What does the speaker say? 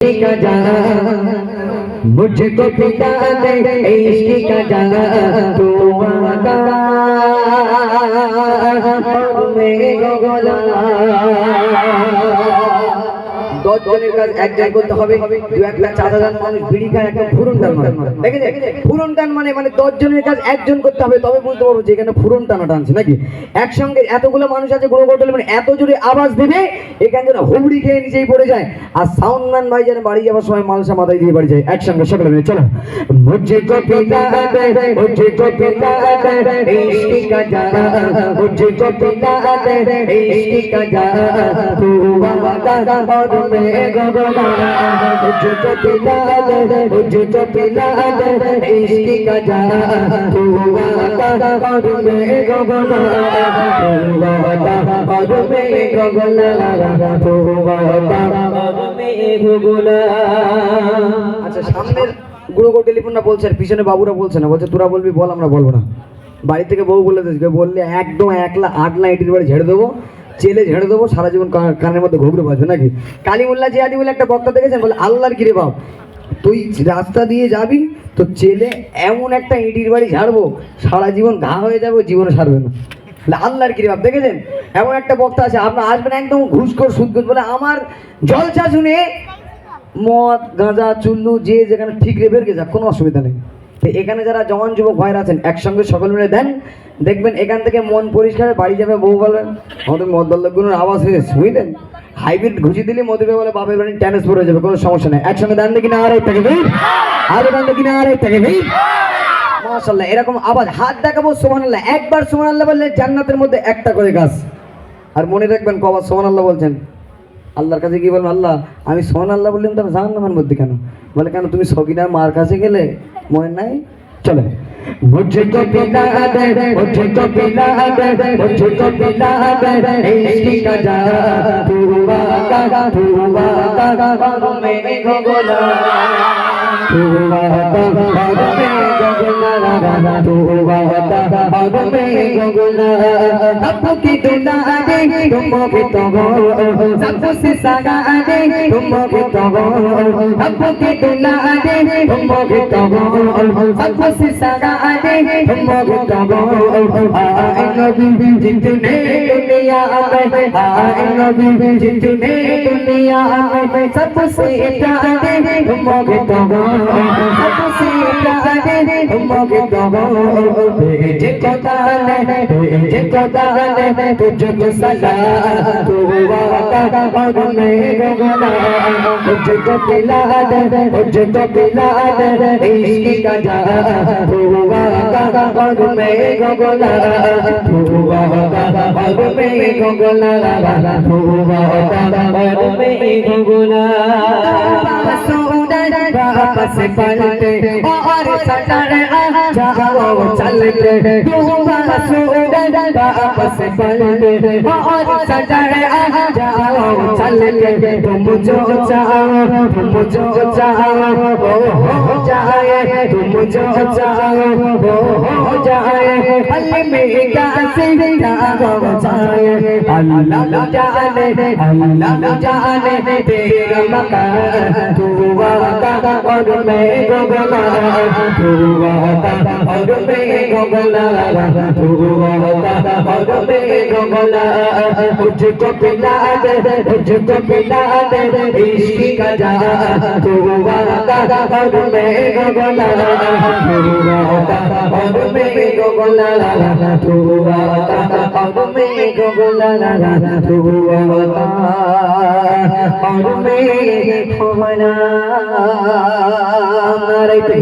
का जहाँ मुझको पिता दे इश्क का जाना। तू वादा দশ জনের কাজ এক জায়গায় করতে হবে, দু একটা চার মানুষ বিড়ি খায়, একটা ফুরন টান মানে ফুরন টান মানে মানে দশ জনের কাজ একজন করতে হবে, তবে বুঝতে পারব যে এখানে ফুরন টানা টানছে, নাকি? একসঙ্গে এতগুলো মানুষ আছে গ্রহ করতে মানে এত জোরে আওয়াজ দেবে, এখান যেন হুবড়ি খেয়ে নিচেই পড়ে যায়। আর সাউন্ড ম্যান ভাই যেন বাড়ি যাওয়ার সময় মানুষের মাথায় দিয়ে বাড়ি যায়, একসঙ্গে, সকলে মিলে, চলো। মুঝে কো পিতা আতে মুঝে কো পিতা আতে ইশকি কা জানা মুঝে কো পিতা আতে ইশকি কা জানা তু বাবা দাদা বাবা गोगोला मुझे को पिता दे मुझे को पिता दे इश्क का जाना तू वादा और मैं गोगोला तू वादा और मैं गोगोला तू वादा और मैं गोगोला আচ্ছা সামনের গুঁড়ো টেলিফোনটা বলছে আর পিছনে বাবুরা বলছে না বলছে তোরা বলবি বল আমরা বলবো না বাড়ি থেকে বউ বলে দিয়েছে বললে একদম একলা আটলা ইটির বাড়ি ঝেড়ে দেবো চেলে ঝেড়ে দেবো, সারা জীবন কানের মধ্যে ঘুগড়ে বাজবে নাকি? কালিমুল্লা জিয়াদি বলে একটা বক্তা দেখেছেন? বলে, আল্লাহর কিরে বাপ, তুই রাস্তা দিয়ে যাবি, তো চেলে এমন একটা ইটির বাড়ি ঝাড়বো, সারা জীবন ঘা হয়ে যাবে, জীবনে সারবে না। আল্লাহর কিরে বাপ, দেখেছেন? এমন একটা বক্তা আছে, আপনার আসবেন একদম ঘুষখোর সুদঘুষ বলে, আমার জলসা শুনে মদ, গাঁজা, চুল্লু, যে যেখানে ঠিক রে বেরকে যাক, কোনো অসুবিধা নেই। এখানে যারা জওয়ান যুবক ভাইরা আছেন, একসঙ্গে সকল মিলে দেন দেখবেন এখান থেকে মন পরিষ্কার বাড়ি যাবে, বউ বলবেন আমাদের মদ্দল্লগুলোর আওয়াজ হয়েছে বুঝলেন? হাইব্রিড ঘুষি দিলে মধুবে বলে বাপের বাড়ি ট্রান্সফার হয়ে যাবে, কোনো সমস্যা নেই। একসঙ্গে দেন দেখি না এক থাকে ভাই আর দেন দেখি না এক থাকে ভাই মাশাল্লাহ এরকম আওয়াজ। হাত দেখাবো সোমানাল্লাহ একবার সোমানাল্লাহ বললে জান্নাতের মধ্যে একটা করে গাছ। আর মনে রাখবেন কবার সোমানাল্লাহ বলছেন, আল্লাহর কাছে কি বলবেন, আল্লাহ, আমি সোহান আল্লাহ বললাম তো জাহান নামের মধ্যে কেন? বলে, কেন তুমি সকিনার মার কাছে গেলে মনে নাই? चले। मुझको तो पिला दे मुझको तो पिला दे मुझको तो पिला दे इसकी कजा। धुआ का धुआ का मैंने को बोला। धुआ का को बोला अब की दुला दे तुम की तो गो सब से सगा दे तुम की तो गो अब की दुला दे तुम की तो गो सब से सगा दे तुम की तो गो आए नबी जितने दुनिया में आए नबी जितने दुनिया में सबसे प्यारे तुम की तो गो सबसे प्यारे तुम की तो गो भेजे को दाने भेजे को दाने तुझको सला तू वादा और मैं गुना मुझको पिला दे मुझको पिला दे इश्क का जा तू वादा और मैं गुना तू वादा और मैं guna la la la thu ba ta da ba do me guna ba su da da ba pa se palte o ar satar a ja o chalte tu ba su da da ba pa se palte o ar satar a ja o chalte tum jo chao tum jo chao ho ho jaye tum jo chao ho ho jaye palle me ka se da मुझको पिला दे इश्क का जा तू वादा और मैं गोगला तू ভগবে গোগলা ভগবে গোগলা মুঝকো পিলা দে মুঝকো পিলা দে ইশকি কা যা তু ওয়াতা ভগবে গোগলা ভগবে গোগলা তু ওয়াতা ভগবে গোগলা তু ওয়াতা ভগবে ভগনা